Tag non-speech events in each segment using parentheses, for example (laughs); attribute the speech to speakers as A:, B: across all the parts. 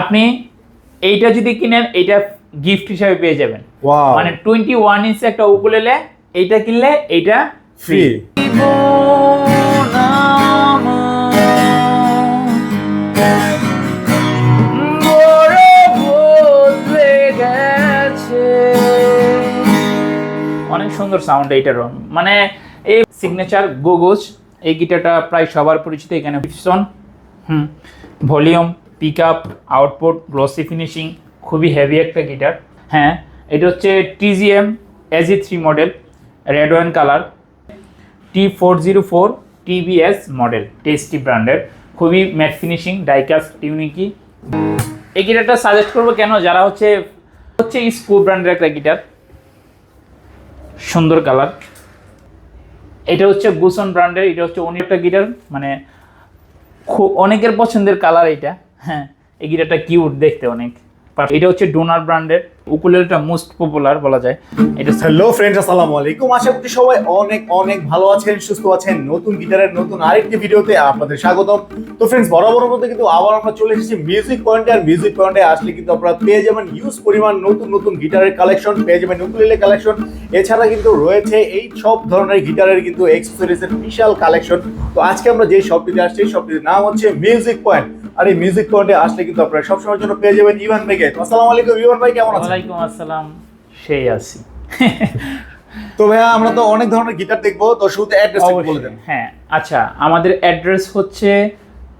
A: আপনি এইটা যদি কিনেন এইটা গিফট হিসাবে পেয়ে যাবেন। মানে টোয়েন্টি ওয়ান ইঞ্চ একটা উকুলেলে এইটা কিনলে এইটা
B: ফ্রি
A: অনেক সুন্দর সাউন্ড এইটারও মানে এই সিগনেচার গোগোজ এই গিটারটা প্রায় সবার পরিচিত এখানে। হুম volume pickup output glossy finishing খুবই হেভি একটা গিটার হ্যাঁ এটা হচ্ছে TGM AG three model red one colour T four zero four TVS model tasty ব্র্যান্ডের খুবই ম্যাট ফিনিশিং ডাইকাস্ট টিউনিকি এই গিটারটা সাজেস্ট করব কেন? যারা হচ্ছে হচ্ছে স্কু ব্র্যান্ডের একটা গিটার সুন্দর কালার এটা হচ্ছে গুসন ব্র্যান্ডের এটা হচ্ছে অনেক একটা গিটার মানে খুব অনেকের পছন্দের কালার এটা হ্যাঁ এই গিটারটা কিউট দেখতে অনেক। এটা হচ্ছে ডোনার ব্র্যান্ডের, উকুলেলটা মোস্ট পপুলার বলা যায়। এটা
B: হ্যালো ফ্রেন্ডস আসসালামু আলাইকুম। আশা করি সবাই অনেক অনেক ভালো আছেন, সুস্থ আছেন। নতুন গিটারের নতুন আরেকটি ভিডিওতে আপনাদের স্বাগতম। তো ফ্রেন্ডস বরাবর মতো কিন্তু আবার আমরা চলে এসেছি মিউজিক পয়েন্টে আর মিউজিক পয়েন্টে আসলে কিন্তু আপনারা পেয়ে যাবেন ইউজ পরিমাণ নতুন নতুন গিটারের কালেকশন পেয়ে যাবেন উকুলেলে কালেকশন এছাড়া কিন্তু রয়েছে এই সব ধরনের গিটারের কিন্তু এক্সেসরিজের বিশাল কালেকশন তো আজকে আমরা যে শপটিতে আসছি শপটির নাম হচ্ছে মিউজিক পয়েন্ট আর এই মিউজিক পয়েন্টে আসলে কিন্তু আপনারা সবসময়ের জন্য পেয়ে যাবেন ইভান ভাইকে আসসালামু আলাইকুম ইভান ভাই কেমন আছেন?
A: ওয়ালাইকুম আসসালাম। সেই আছি।
B: তো ভাইয়া আমরা তো অনেক ধরনের গিটার দেখব তো শুরুতে অ্যাড্রেস বলে। দেন।
A: হ্যাঁ। আচ্ছা আমাদের অ্যাড্রেস হচ্ছে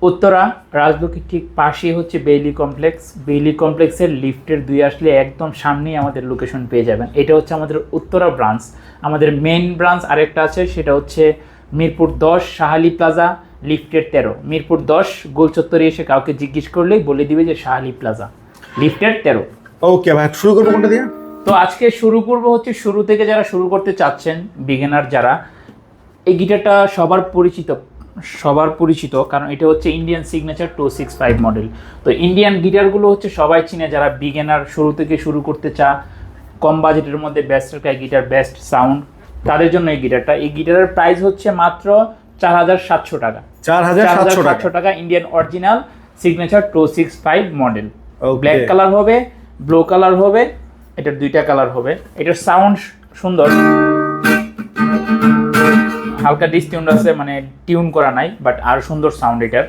A: উত্তরা রাজলক্ষ্মীর ঠিক পাশেই হচ্ছে বেইলি কমপ্লেক্স। বেইলি কমপ্লেক্সের লিফটের দুই আসলে একদম সামনেই আমাদের লোকেশন পেয়ে যাবেন। এটা হচ্ছে আমাদের উত্তরা ব্রাঞ্চ আমাদের মেইন ব্রাঞ্চ আরেকটা আছে সেটা হচ্ছে মিরপুর দশ শাহালি প্লাজা লিফটের তেরো। মিরপুর দশ গোল চত্বরে এসে কাউকে জিজ্ঞেস করলেই বলে দিবে যে শাহালি প্লাজা। লিফটের তেরো।
B: ওকে ভাই শুরু করব কোনটা দিয়ে?
A: তো আজকে শুরু করব হচ্ছে শুরু থেকে যারা শুরু করতে চাচ্ছেন বিগিনার যারা এই গিটারটা সবার পরিচিত সবার পরিচিত কারণ এটা হচ্ছে Indian signature two six five model তো ইন্ডিয়ান গিটারগুলো হচ্ছে সবাই চিনে যারা বিগিনার শুরু থেকে শুরু করতে চা কম বাজেটের মধ্যে বেস্ট গিটার বেস্ট সাউন্ড তাদের জন্য এই গিটারটা। এই গিটারের প্রাইস হচ্ছে মাত্র চার হাজার সাতশো টাকা।
B: চার হাজার সাতশো টাকা।
A: Indian original signature two six five model. Black colour হবে ব্লু কালার হবে এটার দুইটা কালার হবে। এটার সাউন্ড সুন্দর। হালকা ডিসটিউন আছে মানে টিউন করা নাই বাট আর সুন্দর সাউন্ড এটার।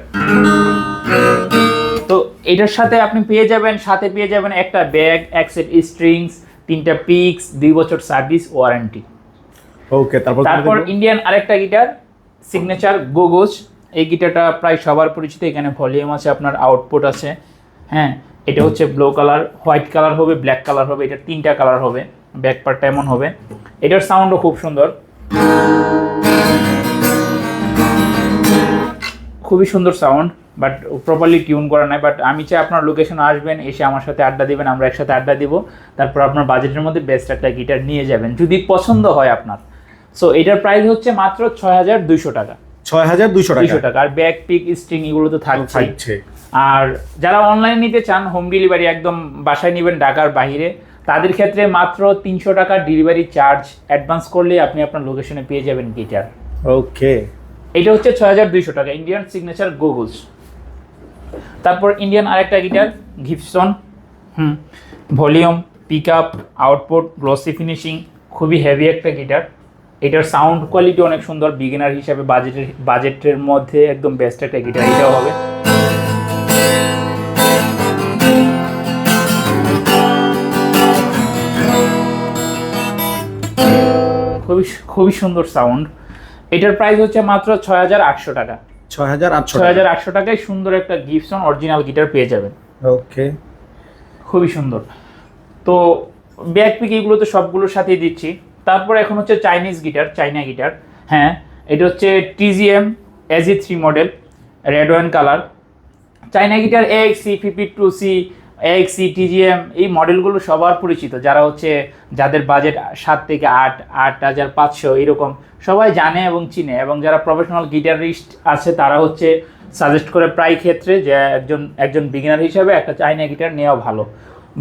A: তো এটার সাথে আপনি পেয়ে যাবেন সাথে পেয়ে যাবেন একটা ব্যাগ এক সেট স্ট্রিংস তিনটা পিক্স দুই বছর সার্ভিস ওয়ারেন্টি
B: ওকে তারপর
A: তারপর ইন্ডিয়ান আরেকটা গিটার সিগনেচার গোগোজ এই গিটারটা প্রায় সবার পরিচিত, এখানে ভলিউম আছে, আপনার আউটপুট আছে। হ্যাঁ এটা হচ্ছে ব্লু কালার হোয়াইট কালার হবে ব্ল্যাক কালার হবে, এটা তিনটা কালার হবে ব্যাক পার্টটা এমন হবে। এটার সাউন্ডও খুব সুন্দর। খুবই সুন্দর সাউন্ড বাট প্রপারলি টিউন করা নাই বাট আমি চাই আপনার লোকেশন আসবেন, এসে আমার সাথে আড্ডা দিবেন, আমরা একসাথে আড্ডা দিব, তারপর আপনার বাজেটের মধ্যে বেস্ট একটা গিটার নিয়ে যাবেন, যদি পছন্দ হয় আপনার। সো এটার প্রাইস হচ্ছে মাত্র ছয় হাজার দুইশো টাকা।
B: ছয় হাজার দুইশো টাকা।
A: দুইশো টাকা। আর ব্যাক পিক স্ট্রিং এগুলো তো থাকছে। আর যারা অনলাইনে নিতে চান হোম ডেলিভারি একদম বাসায় নেবেন ঢাকার বাইরে তাদের ক্ষেত্রে মাত্র তিনশো টাকা ডেলিভারি চার্জ অ্যাডভান্স করলে আপনি আপনার লোকেশনে পেয়ে যাবেন গিটার
B: ওকে
A: এটা হচ্ছে ছয় হাজার দুইশো টাকা। ইন্ডিয়ান সিগনেচার গুগলস তারপর ইন্ডিয়ান আরেকটা গিটার গিফসন হুম। Volume pickup output glossy finishing খুবই হেভি একটা গিটার এটার সাউন্ড কোয়ালিটি অনেক সুন্দর বিগিনার হিসাবে বাজেটের বাজেটের মধ্যে একদম বেস্ট একটা গিটার এটাও হবে। খুবই খুবই সুন্দর সাউন্ড এটার প্রাইস হচ্ছে মাত্র ছয় হাজার আটশো টাকা।
B: ছয় হাজার আটশো
A: ছয় হাজার আটশো টাকায় সুন্দর একটা গিফসন অরিজিনাল গিটার পেয়ে যাবেন।
B: ওকে
A: খুবই সুন্দর। তো ব্যাক পিক এগুলো তো সবগুলোর সাথেই দিচ্ছি। তারপর এখন হচ্ছে চাইনিজ গিটার চাইনা গিটার হ্যাঁ এটা হচ্ছে TGM AG three model red one colour China guitar X C fifty two C X C TGM এই মডেলগুলো সবার পরিচিত। যারা হচ্ছে, যাদের বাজেট সাত থেকে আট আট হাজার পাঁচশো, এরকম, সবাই জানে এবং চিনে। এবং যারা প্রফেশনাল গিটারিস্ট আছে, তারা হচ্ছে সাজেস্ট করে প্রায় ক্ষেত্রে যে একজন একজন বিগিনার হিসাবে একটা চাইনা গিটার নেওয়া ভালো।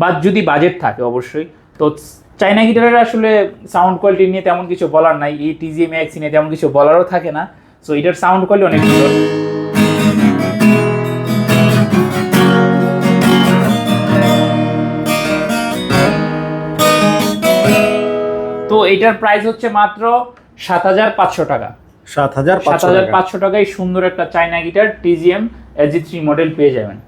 A: বা যদি বাজেট থাকে, অবশ্যই, তো চাইনা গিটারের আসলে সাউন্ড কোয়ালিটি নিয়ে তেমন কিছু বলার নাই এই টিজি ম্যাক্সি নিয়ে তেমন কিছু বলারও থাকে না সো এটার সাউন্ড কোয়ালিটি অনেক সুন্দর। তো এটার প্রাইস হচ্ছে মাত্র সাত হাজার পাঁচশো টাকা।
B: সাত হাজার পাঁচশো
A: টাকায় সুন্দর একটা China guitar TGM AG three model পেয়ে যাবেন।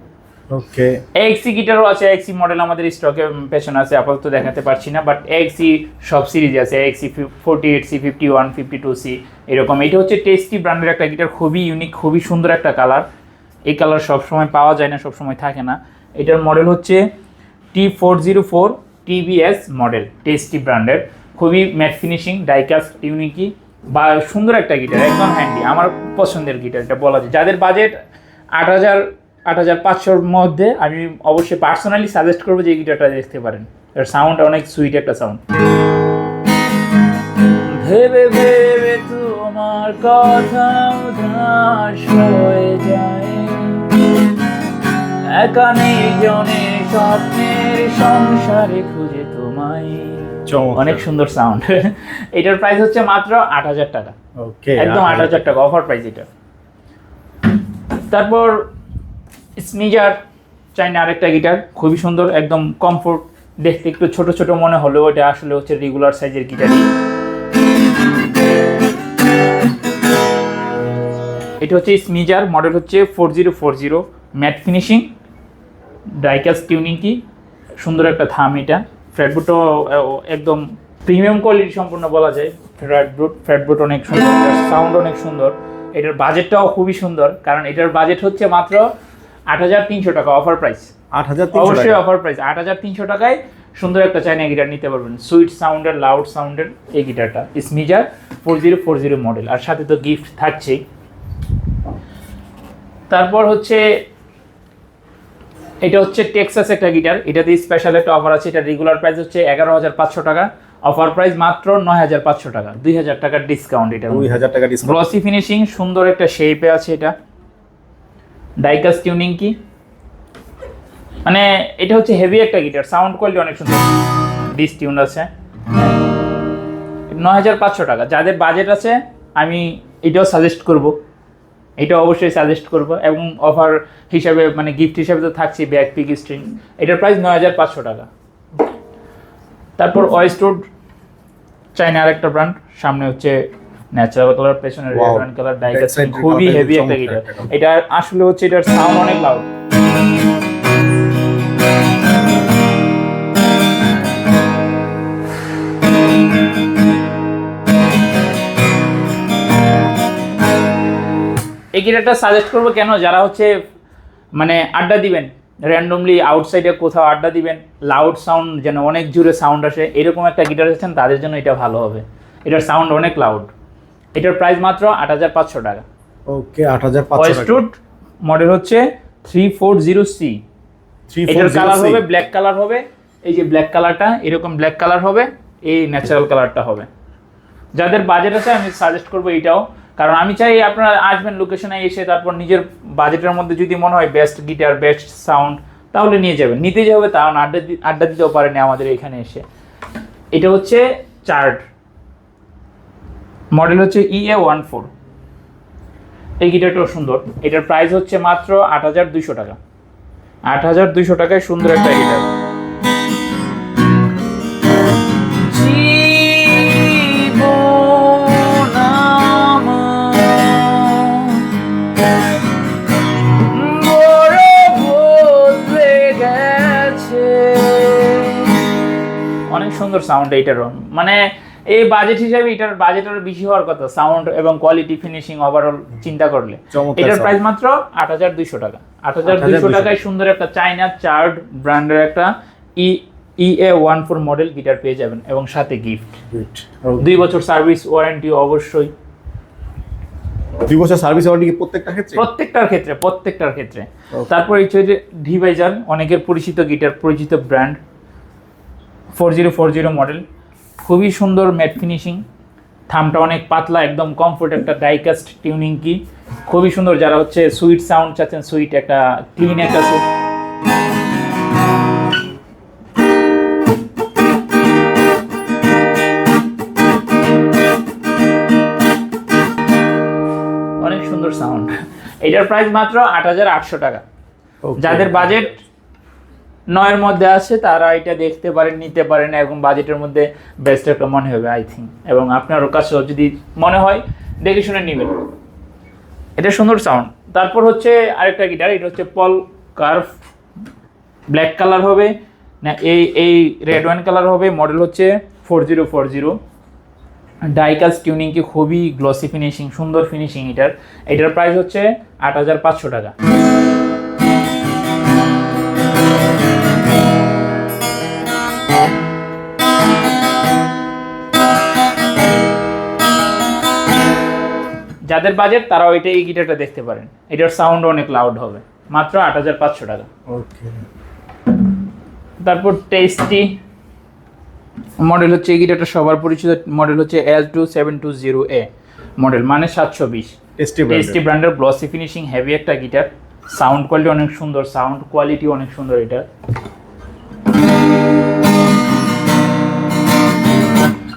B: ওকে
A: এক্সি গিটারও আছে এক্সি মডেল আমাদের স্টকে পেছনে আছে, আপাতত দেখাতে পারছি না বাট এক্সি সব সিরিজ আছে XC forty eight C fifty one fifty two C এরকম। এটা হচ্ছে টেস্টি ব্র্যান্ডের একটা গিটার খুবই ইউনিক খুবই সুন্দর একটা কালার এই কালার সবসময় পাওয়া যায় না, সবসময় থাকে না। এটার মডেল হচ্ছে T four zero four TVS model tasty ব্র্যান্ডের খুবই ম্যাট ফিনিশিং ডাইকাস্ট ইউনিকি বা সুন্দর একটা গিটার একদম হ্যান্ডি আমার পছন্দের গিটার এটা বলা যায়। যাদের বাজেট আট হাজার আট হাজার পাঁচশোর মধ্যে আমি অবশ্যই পার্সোনালি সাজেস্ট করব যে এই গিটারটা দেখতে পারেন। এর সাউন্ড অনেক সুইট একটা সাউন্ড ভেবে ভেবে তোমার কথা উদাস হয়ে যায়। একা নির্জনে স্বপ্নের সংসারে খুঁজে তোমায়। অনেক সুন্দর সাউন্ড এটার প্রাইস হচ্ছে মাত্র আট হাজার টাকা।
B: ওকে
A: একদম আট হাজার টাকা অফার প্রাইস এটা। তারপর স্নিজার চাইনা আরেকটা গিটার খুবই সুন্দর, একদম কমফোর্ট দেখতে একটু ছোট ছোট মনে হলেও এটা আসলে হচ্ছে রেগুলার সাইজের গিটারই এটা হচ্ছে স্মিজার মডেল হচ্ছে four zero four zero matte finishing ডাইকাস tuning কি সুন্দর একটা থাম এটা। ফ্ল্যাটবুটও একদম প্রিমিয়াম কোয়ালিটি সম্পূর্ণ বলা যায়। ফ্ল্যাটবুট ফ্ল্যাটবুট অনেক সুন্দর সাউন্ড অনেক সুন্দর। এটার বাজেটটাও খুবই সুন্দর, কারণ এটার বাজেট হচ্ছে মাত্র আট হাজার তিনশো টাকা অফার প্রাইস
B: আট হাজার তিনশো
A: অবশ্যই অফার প্রাইস আট হাজার তিনশো টাকায় সুন্দর একটা চাইনা গিটার নিতে পারবেন। সুইট সাউন্ডের লাউড সাউন্ডের এই গিটারটা Smiger four zero four zero model আর সাথে তো গিফট থাকছেই। তারপর হচ্ছে এটা হচ্ছে টেক্সাস একটা গিটার এটাতে স্পেশাল একটা অফার আছে। এটা রেগুলার প্রাইস হচ্ছে এগারো হাজার পাঁচশো টাকা। অফার প্রাইস মাত্র নয় হাজার পাঁচশো টাকা। দুই হাজার টাকার ডিসকাউন্ট এটা
B: দুই হাজার টাকা ডিসকাউন্ট
A: গ্লসি ফিনিশিং সুন্দর একটা শেপে আছে এটা। ডাইকাস টিউনিং কি? মানে এটা হচ্ছে হেভি একটা গিটার সাউন্ড কোয়ালিটি অনেক সুন্দর। ডিস টিউন আছে। নয় হাজার পাঁচশো টাকা, যাদের বাজেট আছে, আমি এটাও সাজেস্ট করব। এটা অবশ্যই সাজেস্ট করব এবং অফার হিসাবে মানে গিফট হিসাবে তো থাকছে ব্যাক পিক স্ট্রিং এটার প্রাইস নয় হাজার পাঁচশো টাকা। তারপর ওয়েস্টউড চাইনা আরেকটা ব্র্যান্ড সামনে হচ্ছে ন্যাচারাল কালার পেছনে রেড অ্যান্ড কালার ডাইকাস
B: Backside
A: খুবই হেভি একটা গিটার এটা আসলে হচ্ছে এটার সাউন্ড অনেক লাউড এই গিটারটা সাজেস্ট করব কেন? যারা হচ্ছে মানে আড্ডা দিবেন র্যান্ডমলি আউটসাইডে কোথাও আড্ডা দিবেন লাউড সাউন্ড যেন অনেক জোরে সাউন্ড আসে এরকম একটা গিটার আছেন তাদের জন্য এটা ভালো হবে। এটার সাউন্ড অনেক লাউড এটার প্রাইস মাত্র আট হাজার পাঁচশো টাকা।
B: ওকে আট হাজার পাঁচশো
A: মডেল হচ্ছে থ্রি ফোর জিরো সি এটার কালার হবে ব্ল্যাক কালার হবে। এই যে ব্ল্যাক কালারটা এরকম ব্ল্যাক কালার হবে এই ন্যাচারাল কালারটা হবে। যাদের বাজেট আছে আমি সাজেস্ট করব এটাও। কারণ আমি চাই আপনারা আসবেন লোকেশনে এসে তারপর নিজের বাজেটের মধ্যে যদি মনে হয় বেস্ট গিটার বেস্ট সাউন্ড তাহলে নিয়ে যাবেন। নিতে যাবে তাও না আড্ডা আড্ডা দিতেও পারেনি আমাদের এখানে এসে। এটা হচ্ছে চার্ট মডেল হচ্ছে ই এ ওয়ান ফোর এই গিটারটাও সুন্দর। এটার প্রাইস হচ্ছে মাত্র আট হাজার দুইশো টাকা। আট হাজার দুইশো টাকায় সুন্দর একটা গিটার। অনেক সুন্দর সাউন্ড এইটারও। মানে এই বাজেট হিসাবে এটার বাজেট আরও বেশি হওয়ার কথা সাউন্ড এবং কোয়ালিটি ফিনিশিং ওভারঅল চিন্তা করলে। এটার প্রাইস মাত্র আট হাজার দুইশো টাকা। আট হাজার দুইশো
B: 8,200
A: টাকায় সুন্দর একটা চাইনা চার্ড ব্র্যান্ডের একটা E E A one four model guitar পেয়ে যাবেন এবং সাথে গিফট দুই বছর সার্ভিস ওয়ারেন্টি অবশ্যই।
B: দুই বছর সার্ভিস ওয়ারেন্টি প্রত্যেকটা ক্ষেত্রে?
A: প্রত্যেকটার ক্ষেত্রে প্রত্যেকটার ক্ষেত্রে। তারপর এই হচ্ছে যে ডিভাইজার অনেকের পরিচিত গিটার পরিচিত brand four zero four zero model খুবই সুন্দর ম্যাট ফিনিশিং থামটা অনেক পাতলা একদম কমফোর্ট একটা ডাইকাস্ট টিউনিং কি খুবই সুন্দর যারা হচ্ছে সুইট সাউন্ড চাচ্ছেন সুইট একটা ক্লিন একটা অনেক সুন্দর সাউন্ড এটার প্রাইস মাত্র আট হাজার আটশো টাকা. যাদের বাজেট নয়ের মধ্যে আছে, তারা এটা দেখতে পারেন, নিতে পারেন, এবং বাজেটের মধ্যে বেস্ট একটা মনে হবে আই থিঙ্ক এবং আপনার কাছেও যদি মনে হয়, দেখে শুনে নেবেন। এটা সুন্দর সাউন্ড তারপর হচ্ছে আরেকটা গিটার এটা হচ্ছে পল কার্ভ ব্ল্যাক কালার হবে, না, এই এই রেড ওয়াইন কালার হবে মডেল হচ্ছে ফোর জিরো ফোর জিরো ডাইকাস টিউনিং কি খুবই গ্লসি ফিনিশিং সুন্দর ফিনিশিং এটার এটার প্রাইস হচ্ছে আট হাজার পাঁচশো টাকা। যাদের বাজেট তারা ওইটা এই গিটারটা দেখতে পারেন। এটার সাউন্ড অনেক লাউড হবে। মাত্র আট হাজার পাঁচশো টাকা।
B: ওকে
A: তারপর টেস্টি মডেল হচ্ছে এই গিটারটা সবার পরিচিত মডেল হচ্ছে L two seven two zero A model মানে সাতশো বিশ।
B: টেস্টি
A: টেস্টি ব্র্যান্ডের গ্লসি ফিনিশিং হেভি একটা গিটার। সাউন্ড কোয়ালিটি অনেক সুন্দর সাউন্ড কোয়ালিটি অনেক সুন্দর এটা।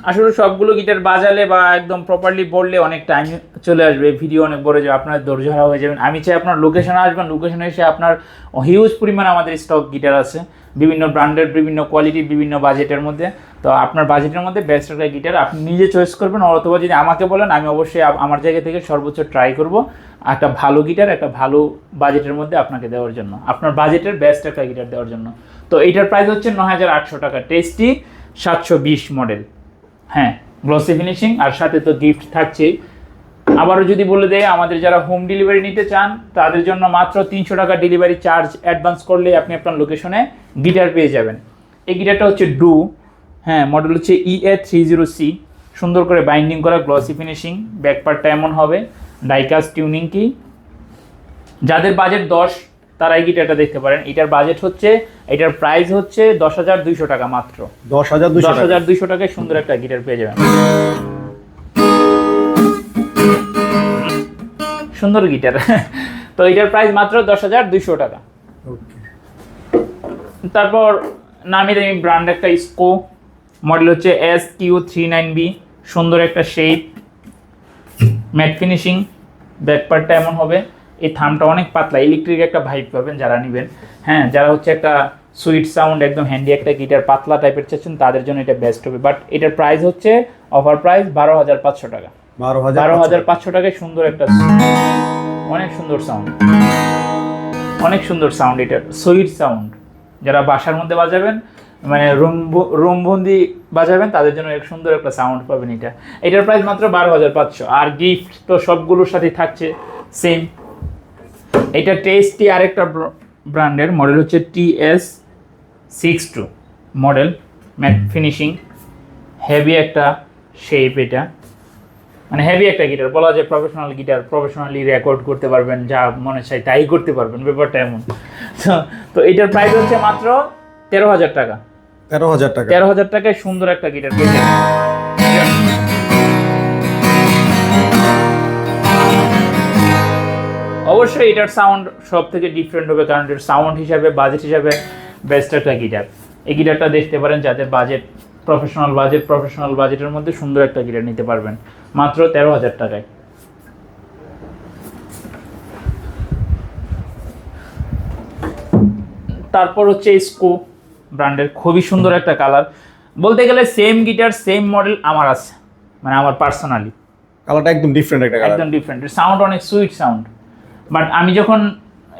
A: আসলে সবগুলো গিটার বাজালে বা একদম প্রপারলি বললে অনেক টাইম চলে আসবে ভিডিও অনেক বড় যাবে আপনার ধৈর্য হারা হয়ে যাবেন। আমি চাই আপনার লোকেশনে আসবেন লোকেশনে এসে আপনার হিউজ পরিমাণ আমাদের স্টক গিটার আছে, বিভিন্ন ব্র্যান্ডের বিভিন্ন কোয়ালিটির বিভিন্ন বাজেটের মধ্যে। তো আপনার বাজেটের মধ্যে বেস্ট একটা গিটার আপনি নিজে চয়েস করবেন, অথবা যদি আমাকে বলেন, আমি অবশ্যই আমার জায়গা থেকে সর্বোচ্চ ট্রাই করব। একটা ভালো গিটার, একটা ভালো বাজেটের মধ্যে আপনাকে দেওয়ার জন্য, আপনার বাজেটের বেস্ট একটা গিটার দেওয়ার জন্য। তো এইটার প্রাইস হচ্ছে ন হাজার আটশো টাকা টেস্টি সাতশো বিশ মডেল হ্যাঁ গ্লসি ফিনিশিং আর সাথে তো গিফট থাকছেই। আবারও যদি বলে দেয় আমাদের যারা হোম ডেলিভারি নিতে চান, তাদের জন্য মাত্র তিনশো টাকা ডেলিভারি চার্জ অ্যাডভান্স করলে আপনি আপনার লোকেশনে গিটার পেয়ে যাবেন। এই গিটারটা হচ্ছে ডু হ্যাঁ মডেল হচ্ছে E A three zero C সুন্দর করে বাইন্ডিং করা গ্লসি ফিনিশিং ব্যাকপার্টটা এমন হবে ডাইকাস টিউনিং কি যাদের বাজেট দশ তারা এই গিটারটা দেখতে পারেন। এটার বাজেট হচ্ছে এটার প্রাইস হচ্ছে দশ হাজার দুইশো টাকা মাত্র।
B: দশ হাজার
A: দুশো হাজার দুইশো টাকায় সুন্দর একটা গিটার পেয়ে যাবেন। সুন্দর গিটার। তো এটার প্রাইস মাত্র দশ হাজার দুইশো টাকা।
B: ওকে।
A: তারপর নামি দামি ব্র্যান্ড একটা স্কো মডেল হচ্ছে S Q three nine B সুন্দর একটা শেপ ম্যাট ফিনিশিং ব্যাকপার্টটা এমন হবে। এই থামটা অনেক পাতলা ইলেকট্রিক একটা ভাইব পাবেন যারা নেবেন। হ্যাঁ যারা হচ্ছে একটা সুইট সাউন্ড একদম হ্যান্ডি একটা গিটার পাতলা টাইপের চাচ্ছেন তাদের জন্য এটা বেস্ট হবে। বাট এটার প্রাইস হচ্ছে অফার প্রাইস বারো হাজার পাঁচশো টাকা।
B: বারো হাজার
A: বারো হাজার পাঁচশো টাকায় সুন্দর একটা অনেক সুন্দর সাউন্ড অনেক সুন্দর সাউন্ড এটা। সুইট সাউন্ড যারা বাসার মধ্যে বাজাবেন মানে রুম রুমবন্দি বাজাবেন তাদের জন্য এক সুন্দর একটা সাউন্ড পাবেন এটা। এটার প্রাইস মাত্র বারো হাজার পাঁচশো। আর গিফট তো সবগুলোর সাথেই থাকছে। সেম এটা টেস্টি আরেকটা ব্র্যান্ডের মডেল হচ্ছে T S six two model matte finishing heavy একটা শেপ এটা। মানে হেভি একটা গিটার বলা যায় প্রফেশনাল গিটার প্রফেশনালি রেকর্ড করতে পারবেন যা মনে চাই তাই করতে পারবেন ব্যাপারটা এমন। তো- তো এটার প্রাইস হচ্ছে মাত্র তেরো হাজার টাকা।
B: তেরো হাজার টাকা।
A: তেরো হাজার টাকায় সুন্দর একটা গিটার অবশ্যই এটার সাউন্ড সব থেকে ডিফারেন্ট হবে কারণ এটার সাউন্ড হিসাবে বাজেট হিসাবে বেস্ট একটা গিটার এই গিটারটা দেখতে পারেন যাদের বাজেট প্রফেশনাল বাজেট প্রফেশনাল বাজেটের মধ্যে সুন্দর একটা গিটার নিতে পারবেন। মাত্র তেরো হাজার টাকায়। তারপর হচ্ছে স্কো ব্র্যান্ডের খুবই সুন্দর একটা কালার বলতে গেলে সেম গিটার সেম মডেল আমার আছে মানে আমার পার্সোনালি
B: কালারটা একদম ডিফারেন্ট একটা কালার
A: একদম ডিফারেন্ট সাউন্ড অনেক সুইট সাউন্ড বাট আমি যখন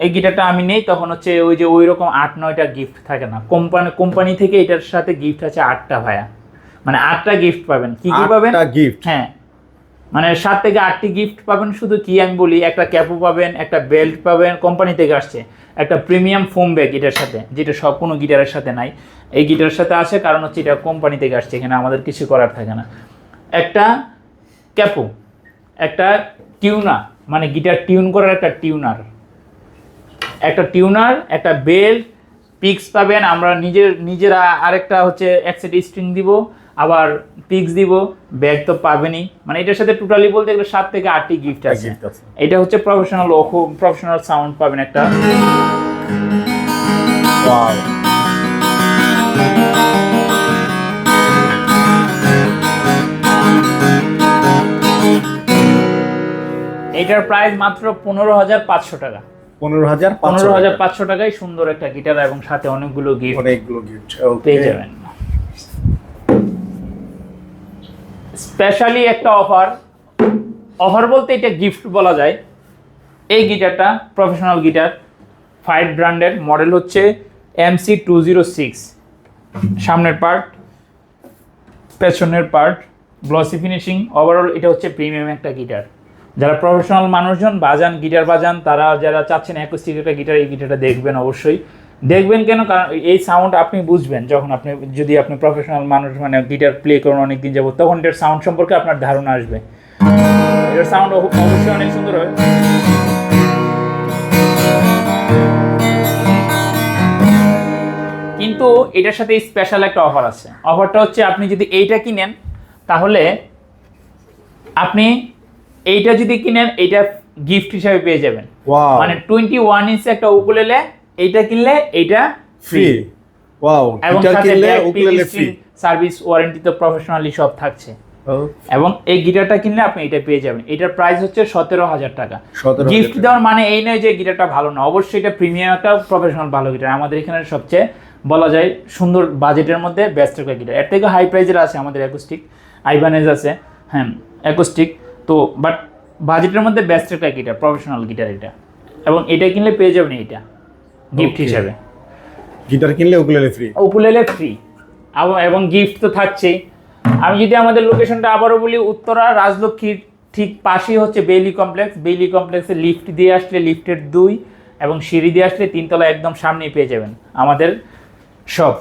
A: এই গিটারটা আমি নেই তখন হচ্ছে ওই যে ওই রকম আট নয়টা গিফট থাকে না। কোম্পানি কোম্পানি থেকে এটার সাথে গিফট আছে আটটা ভাইয়া। মানে আটটা গিফট পাবেন। কি কি পাবেন?
B: গিফট
A: হ্যাঁ। মানে সাত থেকে আটটি গিফট পাবেন শুধু কি আমি বলি একটা ক্যাপও পাবেন একটা বেল্ট পাবেন কোম্পানি থেকে আসছে। একটা প্রিমিয়াম ফোম ব্যাগ এটার সাথে যেটা সব কোনো গিটারের সাথে নাই। এই গিটারের সাথে আসে কারণ হচ্ছে এটা কোম্পানি থেকে আসছে এখানে আমাদের কিছু করার থাকে না। একটা ক্যাপো একটা টিউনার মানে গিটার টিউন করার একটা টিউনার। একটা টিউনার একটা বেল্ট পিক্স পাবেন আমরা নিজের নিজেরা আরেকটা হচ্ছে এক সেট স্ট্রিং দিব আবার পিক্স দিব ব্যাগ তো পাবেনই। মানে এটার সাথে টোটালি বলতে গেলে সাত থেকে আটটি গিফট আছে। এটা হচ্ছে প্রফেশনাল প্রফেশনাল সাউন্ড পাবেন একটা। এটার প্রাইস মাত্র পনেরো হাজার পাঁচশো টাকা।
B: পনেরো হাজার
A: পনেরো হাজার পাঁচশো টাকায় সুন্দর একটা গিটার এবং সাথে অনেকগুলো গিফট
B: অনেকগুলো গিফট
A: পেয়ে যাবেন। স্পেশালি একটা অফার অফার বলতে এটা গিফট বলা যায়। এই গিটারটা প্রফেশনাল গিটার ফাইভ ব্র্যান্ডের মডেল হচ্ছে এমসি টু জিরো সিক্স সামনের পার্ট পেছনের পার্ট গ্লসি ফিনিশিং ওভারঅল এটা হচ্ছে প্রিমিয়াম একটা গিটার যারা প্রফেশনাল মানুষজন, বাজান, গিটার বাজান, তারা যারা চাচ্ছেন অ্যাকোস্টিক একটা গিটার এই গিটারটা দেখবেন অবশ্যই। দেখবেন কেন? কারণ এই সাউন্ড আপনি বুঝবেন যখন আপনি, যদি আপনি প্রফেশনাল মানুষ মানে গিটার প্লে করেন অনেক দিন যাব তখন এটার সাউন্ড সম্পর্কে আপনার ধারণা আসবে। এটার সাউন্ড অবশ্যই অনেক সুন্দর হয়। কিন্তু এটার সাথে স্পেশাল একটা অফার আছে। অফারটা হচ্ছে আপনি যদি এইটা কিনেন, তাহলে আপনি এইটা যদি কিনেন এইটা গিফট হিসাবে পেয়ে যাবেন। মানে টোয়েন্টি ওয়ান ইঞ্চ একটা উকুলেলে এইটা কিনলে এইটা
B: ফ্রি ওয়াও
A: এবং
B: কিনলে উকুলেলে ফ্রি
A: সার্ভিস ওয়ারেন্টি তো প্রফেশনালি সব থাকছে। এবং এই গিটারটা কিনলে আপনি এটা পেয়ে যাবেন। এটার প্রাইস হচ্ছে সতেরো হাজার টাকা। গিফট দেওয়ার মানে এই নয় যে গিটারটা ভালো না। অবশ্যই এটা প্রিমিয়াম একটা প্রফেশনাল ভালো গিটার। আমাদের এখানে সবচেয়ে বলা যায় সুন্দর বাজেটের মধ্যে বেস্ট একটা গিটার। এর থেকে হাই প্রাইজের আছে আমাদের অ্যাকোস্টিক আইবানেজ আছে। হ্যাঁ অ্যাকোস্টিক তো বাট বাজেটের মধ্যে বেস্ট একটা গিটার প্রফেশনাল গিটার এটা। এবং এটা কিনলে পেয়ে যাবেন এটা গিফট হিসাবে।
B: গিটার কিনলে উকুলেলে ফ্রি
A: উকুলেলে ফ্রি এবং গিফট তো থাকছেই। আমি যদি আমাদের লোকেশনটা আবারও বলি উত্তরা রাজলক্ষ্মীর ঠিক পাশেই হচ্ছে বেইলি কমপ্লেক্স বেইলি কমপ্লেক্সে লিফট দিয়ে আসলে লিফটের দুই এবং সিঁড়ি দিয়ে আসলে তিনতলা একদম সামনেই পেয়ে যাবেন আমাদের শপ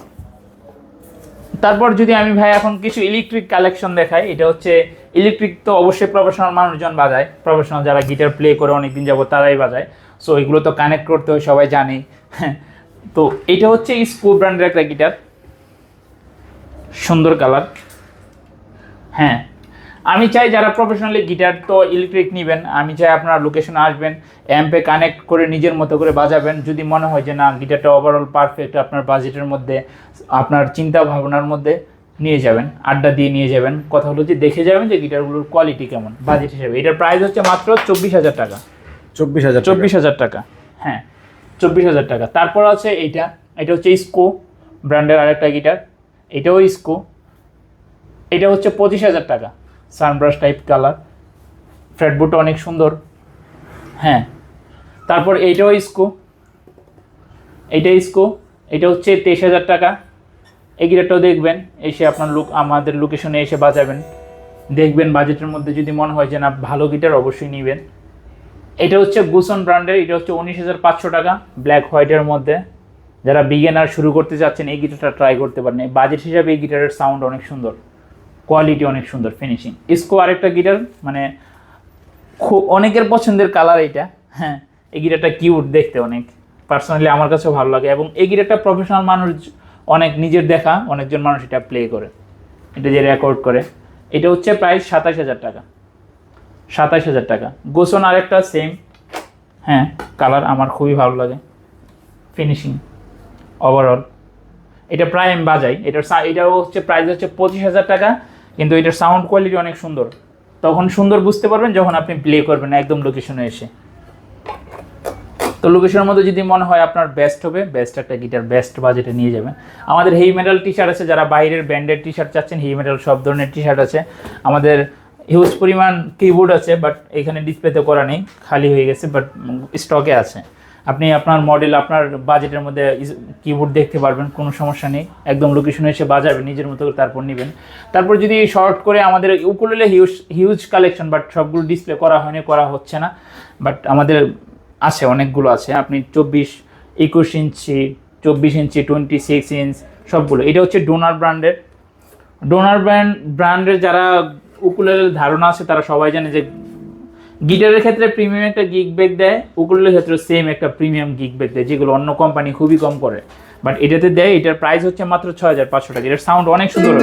A: তারপর যদি আমি ভাই এখন কিছু ইলেকট্রিক কালেকশন দেখাই, এটা হচ্ছে ইলেকট্রিক তো অবশ্যই প্রফেশনাল মানুষজন বাজায়। প্রফেশনাল যারা গিটার প্লে করে অনেকদিন যাব তারাই বাজায়। সো এগুলো তো কানেক্ট করতে হয়, সবাই জানে। (laughs) তো, এটা হচ্ছে স্কু ব্র্যান্ডের একটা গিটার সুন্দর কালার হ্যাঁ। আমি চাই যারা প্রফেশনালি গিটার তো ইলেকট্রিক নেবেন, আমি চাই আপনার লোকেশনে আসবেন অ্যাম্পে কানেক্ট করে নিজের মতো করে বাজাবেন। যদি মনে হয় যে না গিটারটা ওভারঅল পারফেক্ট আপনার বাজেটের মধ্যে আপনার চিন্তা ভাবনার মধ্যে নিয়ে যাবেন আড্ডা দিয়ে নিয়ে যাবেন। কথা হলো যে দেখে যাবেন যে গিটারগুলোর কোয়ালিটি কেমন বাজেট হিসেবে। এটার প্রাইস হচ্ছে মাত্র চব্বিশ হাজার টাকা।
B: চব্বিশ হাজার
A: চব্বিশ হাজার টাকা। হ্যাঁ চব্বিশ হাজার টাকা। তারপর আছে এইটা। এটা হচ্ছে ইস্কো ব্র্যান্ডের আরেকটা গিটার। এটাও ইস্কো এটা হচ্ছে পঁচিশ হাজার টাকা। সানব্রাশ টাইপ কালার ফ্রেডবুটটা অনেক সুন্দর। হ্যাঁ তারপর এইটাও ইস্কো এইটা ইস্কো এটা হচ্ছে তেইশ হাজার টাকা। এই গিটারটাও দেখবেন, এসে আপনার লুক আমাদের লোকেশনে এসে বাজাবেন। দেখবেন বাজেটের মধ্যে যদি মনে হয় যে না, ভালো গিটার অবশ্যই নেবেন। এটা হচ্ছে গুসন ব্র্যান্ডের, এটা হচ্ছে উনিশ হাজার পাঁচশো টাকা ব্ল্যাক হোয়াইটের মধ্যে। যারা বিগিনার শুরু করতে চাচ্ছেন এই গিটারটা ট্রাই করতে পারেন। বাজেট হিসাবে এই গিটারের সাউন্ড অনেক সুন্দর কোয়ালিটি অনেক সুন্দর ফিনিশিং ইসকো আরেকটা গিটার মানে খুব অনেকের পছন্দের কালার এটা হ্যাঁ এই গিটারটা কিউট দেখতে অনেক। পার্সোনালি আমার কাছেও ভালো লাগে এবং এই গিটারটা প্রফেশনাল মানুষ অনেক নিজের দেখা, অনেকজন মানুষ এটা প্লে করে, এটা যে রেকর্ড করে। এটা হচ্ছে প্রায় সাতাশ হাজার টাকা। সাতাশ হাজার টাকা। গোসন আরেকটা সেম হ্যাঁ কালার আমার খুবই ভালো লাগে। ফিনিশিং ওভারঅল এটা প্রায় আমি বাজাই। এটার এটাও হচ্ছে প্রাইস হচ্ছে পঁচিশ হাজার টাকা, কিন্তু এটার সাউন্ড কোয়ালিটি অনেক সুন্দর। তখন সুন্দর বুঝতে পারবেন যখন আপনি প্লে করবেন একদম লোকেশনে এসে। তো লোকেশনের মধ্যে যদি মনে হয় আপনার বেস্ট হবে বেস্ট একটা গিটার বেস্ট বাজেটে নিয়ে যাবেন। আমাদের হেই মেটাল টি শার্ট আছে, যারা বাইরের ব্র্যান্ডের টি শার্ট চাচ্ছেন হেই মেটাল সব ধরনের টি শার্ট আছে। আমাদের হিউজ পরিমাণ কিবোর্ড আছে বাট এখানে ডিসপ্লেতে করা নেই, খালি হয়ে গেছে বাট স্টকে আছে। আপনি আপনার মডেল আপনার বাজেটের মধ্যে কিবোর্ড দেখতে পারবেন, কোনো সমস্যা নেই। একদম লোকেশনে এসে বাজাবেন নিজের মতো করে তারপর নেবেন। তারপর যদি শর্ট করে আমাদের ukulele huge huge collection but সবগুলো ডিসপ্লে করা হয়নি, করা হচ্ছে না। বাট আমাদের আছে, অনেকগুলো আছে। আপনি চব্বিশ, একুশ ইঞ্চি, চব্বিশ ইঞ্চি টোয়েন্টি সিক্স ইঞ্চ সবগুলো। এটা হচ্ছে ডোনার ব্র্যান্ডের ডোনার ব্র্যান্ড ব্র্যান্ডের যারা উকুলের ধারণা আছে, তারা সবাই জানে যে গিটারের ক্ষেত্রে প্রিমিয়াম একটা গিগ ব্যাগ দেয়, উকুলের ক্ষেত্রে সেম একটা প্রিমিয়াম গিগ ব্যাগ দেয়, যেগুলো অন্য কোম্পানি খুবই কম করে। বাট এটাতে দেয়, এটার প্রাইস হচ্ছে মাত্র ছয় হাজার পাঁচশো টাকা। এটার সাউন্ড অনেক সুন্দর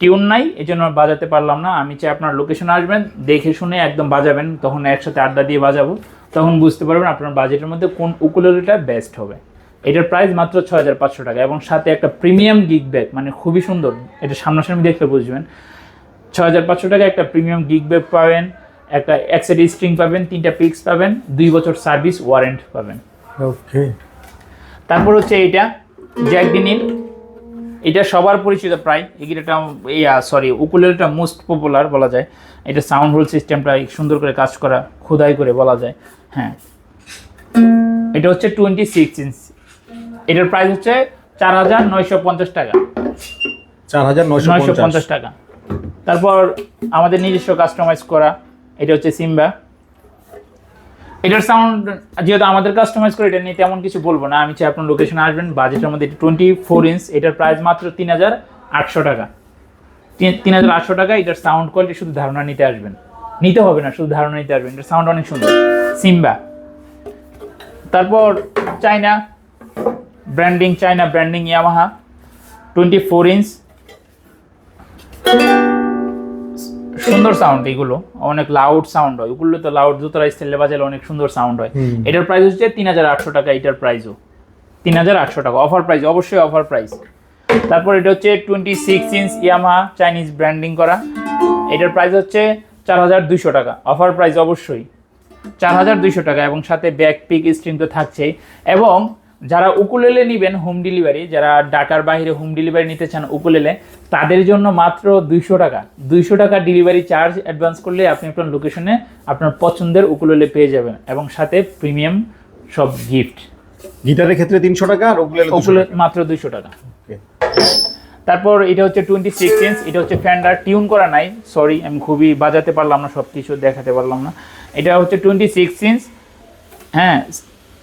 A: টিউন নাই এই জন্য বাজাতে পারলাম না। আমি চাই আপনার লোকেশন আসবেন, দেখে শুনে একদম বাজাবেন, তখন একসাথে আড্ডা দিয়ে বাজাবো। তখন বুঝতে পারবেন আপনার বাজেটের মধ্যে কোন উকুলেলেটা বেস্ট হবে। এটার প্রাইস মাত্র ছ হাজার পাঁচশো টাকা এবং সাথে একটা প্রিমিয়াম গিগ ব্যাগ মানে খুবই সুন্দর। এটা সামনাসামনি দেখলে বুঝবেন। ছ হাজার পাঁচশো টাকা একটা প্রিমিয়াম গিগ ব্যাগ পাবেন, একটা এক্সেড স্ট্রিং পাবেন, তিনটা পিক্স পাবেন, দুই বছর সার্ভিস ওয়ারেন্ট পাবেন।
B: ওকে
A: তারপর হচ্ছে এইটা জ্যাকডিনির এটা সবার পরিচিত প্রায়। এই গিটারটা ইয়া সরি উকুলেলটা মোস্ট পপুলার বলা যায়। এটা সাউন্ড হোল সিস্টেমটা সুন্দর করে কাজ করা খোদাই করে বলা যায়। হ্যাঁ। এটা হচ্ছে টোয়েন্টি সিক্স ইঞ্চ এটার প্রাইস হচ্ছে চার হাজার নয়শো পঞ্চাশ টাকা।
B: চার হাজার নয়শো পঞ্চাশ।
A: টাকা। তারপর আমাদের নিজস্ব কাস্টমাইজ করা এটা হচ্ছে সিম্বা। এটার সাউন্ড যেহেতু আমাদের কাস্টমাইজ করে, এটা নিয়ে তেমন কিছু বলব না। আমি চাই আপনার লোকেশনে আসবেন বাজেটের মধ্যে টোয়েন্টি ফোর ইঞ্চ এটার প্রাইস মাত্র তিন হাজার আটশো টাকা। তিন হাজার আটশো টাকা, এটার সাউন্ড কোয়ালিটি শুধু ধারণা নিতে আসবেন। নিতে হবে না, শুধু ধারণা নিতে আসবেন। এটার সাউন্ড অনেক সুন্দর। সিম্বা। তারপর China branding China branding Yamaha twenty four inch সুন্দর সাউন্ড এগুলো। অনেক লাউড সাউন্ড হয়। ওগুলো তো লাউড জুতোরা স্টাইলে বাজালে অনেক সুন্দর সাউন্ড হয়। এটার প্রাইস হচ্ছে তিন হাজার আটশো টাকা এটার প্রাইসও তিন হাজার আটশো টাকা। অফার প্রাইস অবশ্যই অফার প্রাইস তারপর এটা হচ্ছে twenty six inch Yamaha Chinese branding করা। এটার প্রাইস হচ্ছে চার হাজার দুইশো টাকা। অফার প্রাইস অবশ্যই। চার হাজার দুইশো টাকা এবং সাথে ব্যাক পিক স্ট্রিং তো থাকছেই। এবং যারা উকুলেলে নেবেন হোম ডেলিভারি যারা ঢাকার বাইরে হোম ডেলিভারি নিতে চান উকুলেলে তাদের জন্য মাত্র দুইশো টাকা। দুইশো টাকা ডেলিভারি চার্জ অ্যাডভান্স করলে আপনি আপনার লোকেশনে আপনার পছন্দের উকুলেলে পেয়ে যাবেন এবং সাথে প্রিমিয়াম সব গিফট
B: গিটারের ক্ষেত্রে তিনশো টাকা আর উকুলেলে
A: উকুলে মাত্র দুইশো টাকা। তারপর এটা হচ্ছে টোয়েন্টি সিক্স ইঞ্চ এটা হচ্ছে ফ্যান্ডার টিউন করা নাই সরি আমি খুবই বাজাতে পারলাম না সব কিছু দেখাতে পারলাম না। এটা হচ্ছে টোয়েন্টি সিক্স ইঞ্চ হ্যাঁ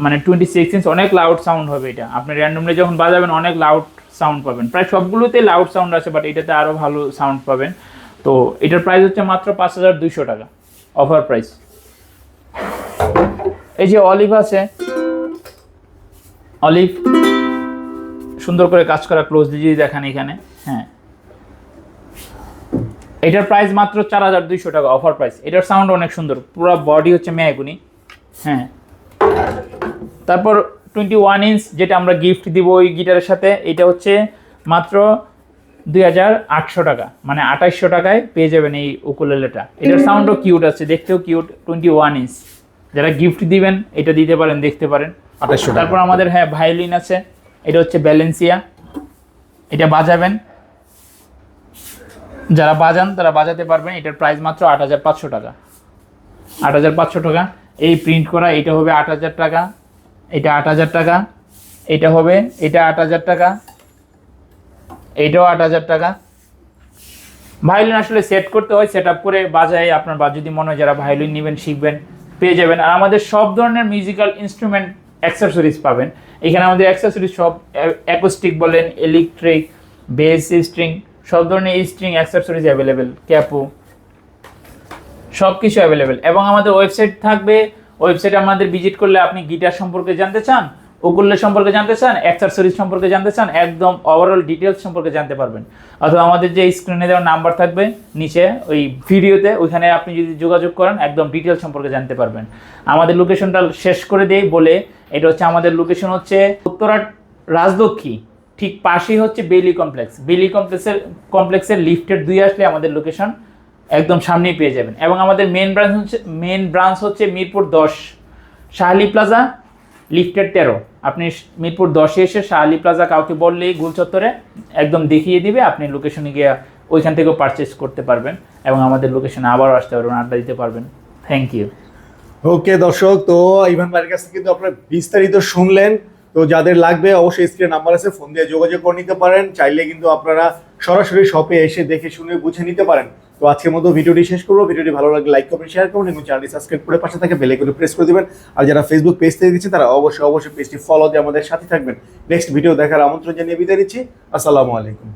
A: মানে টোয়েন্টি সিক্স ইঞ্চ অনেক লাউড সাউন্ড হবে এটা। আপনি র্যান্ডমলি যখন বাজাবেন, অনেক লাউড সাউন্ড পাবেন। প্রায় সবগুলোতে লাউড সাউন্ড আছে বাট এটাতে আরও ভালো সাউন্ড পাবেন। তো এটার প্রাইস হচ্ছে মাত্র পাঁচ হাজার দুইশো টাকা অফার প্রাইস এই যে অলিভ আছে। অলিভ সুন্দর করে কাজ করা ক্লোজ দিয়ে দেখান এখানে হ্যাঁ। এটার প্রাইস মাত্র চার হাজার দুইশো টাকা অফার প্রাইস এটার সাউন্ড অনেক সুন্দর, পুরো বডি হচ্ছে মেয়াগুনি হ্যাঁ। তারপর টোয়েন্টি ওয়ান ইঞ্চ যেটা আমরা গিফট দিব ওই গিটারের সাথে এটা হচ্ছে মাত্র দুই হাজার আটশো টাকা মানে আঠাইশশো টাকায় পেয়ে যাবেন এই উকুলেলেটা। এটার সাউন্ডও কিউট আছে দেখতেও কিউট টোয়েন্টি ওয়ান ইঞ্চ যারা গিফট দিবেন এটা দিতে পারেন দেখতে পারেন।
B: আঠাশশো
A: তারপর আমাদের হ্যাঁ ভায়োলিন আছে এটা হচ্ছে ব্যালেন্সিয়া এটা বাজাবেন। যারা বাজান তারা বাজাতে পারবেন এটার প্রাইস মাত্র আট হাজার পাঁচশো টাকা। আট হাজার পাঁচশো টাকা। এই প্রিন্ট করা এটা হবে আট হাজার টাকা। এটা আট হাজার টাকা, এটা হবে, এটা আট হাজার টাকা এইটাও আট হাজার টাকা। ভায়োলিন আসলে সেট করতে হয় সেট আপ করে বাজায় আপনার বা যদি মনে হয় যারা ভায়োলিন নেবেন, শিখবেন, পেয়ে যাবেন। আর আমাদের সব ধরনের মিউজিক্যাল ইনস্ট্রুমেন্ট অ্যাক্সেসরিজ পাবেন। এখানে আমাদের অ্যাক্সেসরিজ সব অ্যাকোস্টিক বলেন ইলেকট্রিক বেস স্ট্রিং সব ধরনের স্ট্রিং অ্যাক্সেসরিজ অ্যাভেলেবেল ক্যাপো সব কিছু অ্যাভেলেবেল এবং আমাদের ওয়েবসাইট থাকবে ওয়েবসাইটে আমাদের ভিজিট করলে আপনি গিটার সম্পর্কে জানতে চান ওগুলো সম্পর্কে জানতে চান অ্যাক্সেসরিজ সম্পর্কে জানতে চান, একদম ওভারঅল ডিটেলস সম্পর্কে জানতে পারবেন। অথবা আমাদের যে স্ক্রিনে দেওয়া নাম্বার থাকবে, নিচে ওই ভিডিওতে ওইখানে আপনি যদি যোগাযোগ করেন, একদম ডিটেলস সম্পর্কে জানতে পারবেন। আমাদের লোকেশনটা শেষ করে দেই বলে, এটা হচ্ছে আমাদের লোকেশন হচ্ছে উত্তরা রাজলক্ষ্মী, ঠিক পাশেই হচ্ছে বেলি কমপ্লেক্স বেলি কমপ্লেক্সের কমপ্লেক্সের লিফটের দুই আসলে আমাদের লোকেশন একদম সামনেই পেয়ে যাবেন। এবং আমাদের মেন ব্রাঞ্চ হচ্ছে মেন ব্রাঞ্চ হচ্ছে মিরপুর দশ, শাহালি প্লাজা লিফটের তেরো। আপনি মিরপুর দশে এসে শাহালি প্লাজা কাউকে বললেই গুল চত্বরে একদম দেখিয়ে দিবে, আপনি লোকেশনে গিয়ে ওইখান থেকেও পারচেস করতে পারবেন এবং আমাদের লোকেশনে আবারও আসতে পারবেন, আড্ডা দিতে পারবেন। থ্যাংক ইউ
B: ওকে দর্শক, তো ইভান ভাইয়ের কাছে কিন্তু আপনারা বিস্তারিত শুনলেন। তো যাদের লাগবে, অবশ্যই স্ক্রিন নাম্বার আছে ফোন দিয়ে যোগাযোগ করে নিতে পারেন। চাইলে কিন্তু আপনারা সরাসরি শপে এসে দেখে শুনে বুঝে নিতে পারেন। তো আজকের মতো ভিডিওটি শেষ করব। ভিডিওটি ভালো লাগলে লাইক করবেন শেয়ার করুন এবং চ্যানেলটি সাবস্ক্রাইব করে পাশে থাকে বেলে করে প্রেস করে দেবেন। আর যারা ফেসবুক পেজ থেকে দিচ্ছে তারা অবশ্যই অবশ্যই পেজটি ফলো দিয়ে আমাদের সাথে থাকবেন। নেক্সট ভিডিও দেখার আমন্ত্রণ জানিয়ে বিদায় দিচ্ছি আসসালামু আলাইকুম।